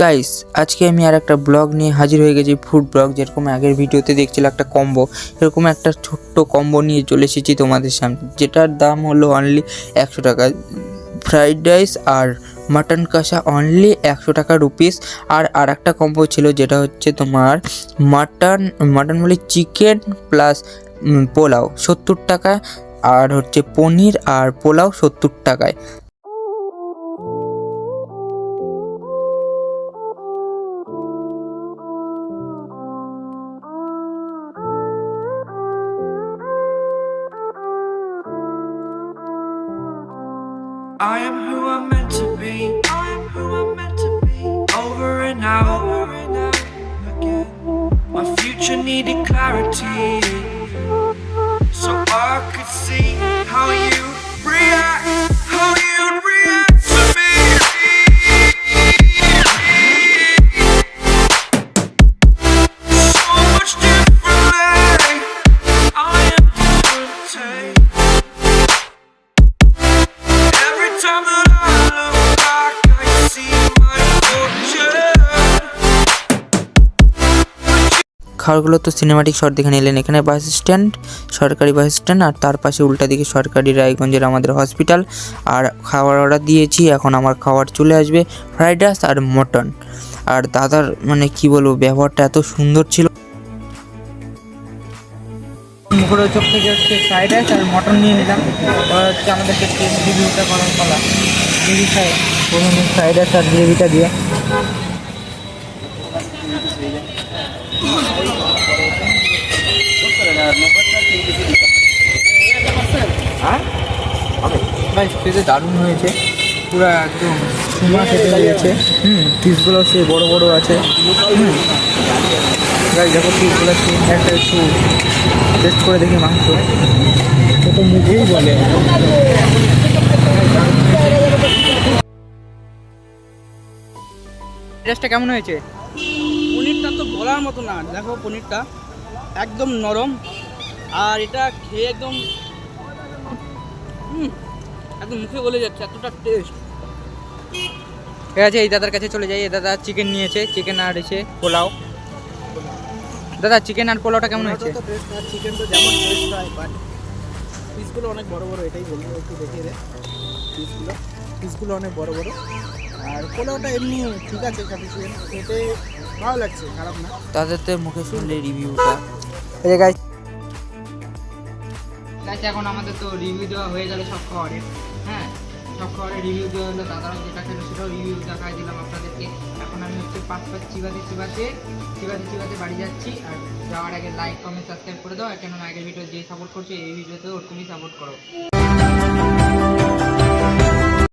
Guys আজকে আমি আর একটা ব্লগ নিয়ে হাজির হয়ে গেছি ফুড ব্লগ, যেরকম আগের ভিডিওতে দেখছিল একটা কম্বো এরকম একটা ছোট্ট কম্বো নিয়ে চলে এসেছি তোমাদের সামনে, যেটার দাম হলো অনলি একশো টাকা। ফ্রাইড রাইস আর মাটন কষা অনলি একশো টাকা রুপিস আর আর একটা কম্বো ছিল যেটা হচ্ছে তোমার মাটন মাটন বলে চিকেন প্লাস পোলাও, সত্তর টাকা, আর হচ্ছে পনির আর পোলাও সত্তর টাকায়। I am who I'm meant to be. I am who I'm meant to be. Over and out, over and out again. My future needed clarity, so I could see খাবারগুলো তো cinematic shot দেখে নিলেন। এখানে bus stand সরকারি bus stand আর তার পাশে উল্টা দিকে সরকারি রায়গঞ্জের আমাদের হসপিটাল আর খাবার অর্ডার দিয়েছি, এখন আমার খাবার চলে আসবে ফ্রাইড রাইস আর মটন আর দাদার মানে কি বলব, ব্যবহারটা এত সুন্দর ছিল। ফ্রাইড রাইস আর মটন নিয়ে নিলাম। আমাদেরকে ফ্রাইড রাইস আর গ্রেভিটা দিয়ে। খেতে দারুণ হয়েছে। পুরো একদম সুমা খেতে হয়েছে হুম পিসগুলো সে বড় বড় আছে। হুম। দেখো পিসগুলো সে একটা একটু টেস্ট করে দেখি মাংস। তো মুখেই বলে। টেস্টটা কেমন হয়েছে? বলার মতো না। দেখো পনিরটা একদম নরম। আর এটা খেয়ে একদম হুম, একদম মুখে গলে যাচ্ছে এতটা টেস্ট ঠিক আছে এই দাদার কাছে চলে যাই। এই দাদা চিকেন নিয়েছে। চিকেন আর এসে পোলাও। দাদা চিকেন আর পোলাওটা কেমন হয়েছে? চিকেন তো যেমন টেস্ট হয় বাট পিসগুলো অনেক বড় বড় এটাই বলব একটু দেখিয়ে দে। পিসগুলো পিসগুলো অনেক বড় বড়। আর পোলাওটা এমনি ঠিক আছে সাফিসিয়েন্ট খেতে ভালো লাগছে খারাপ না। তাদের তো মুখে শুনলে রিভিউটা এই গাইস গাইস এখন আমাদের তো রিভিউ দেওয়া হয়ে গেল সব খাবারের হ্যাঁ সব খাবারের রিভিউ দেওয়া হলো দাদারা যেটা খেলো সেটাও রিভিউ দেখাই দিলাম আপনাদেরকে। এখন আমি হচ্ছে পাঁচ পাঁচ চিবাতে চিবাতে চিবাতে চিবাতে বাড়ি যাচ্ছি। আর যাওয়ার আগে লাইক কমেন্ট সাবস্ক্রাইব করে দাও। কেননা আগের ভিডিও যে সাপোর্ট করছে এই ভিডিওতে ওরকমই সাপোর্ট করো।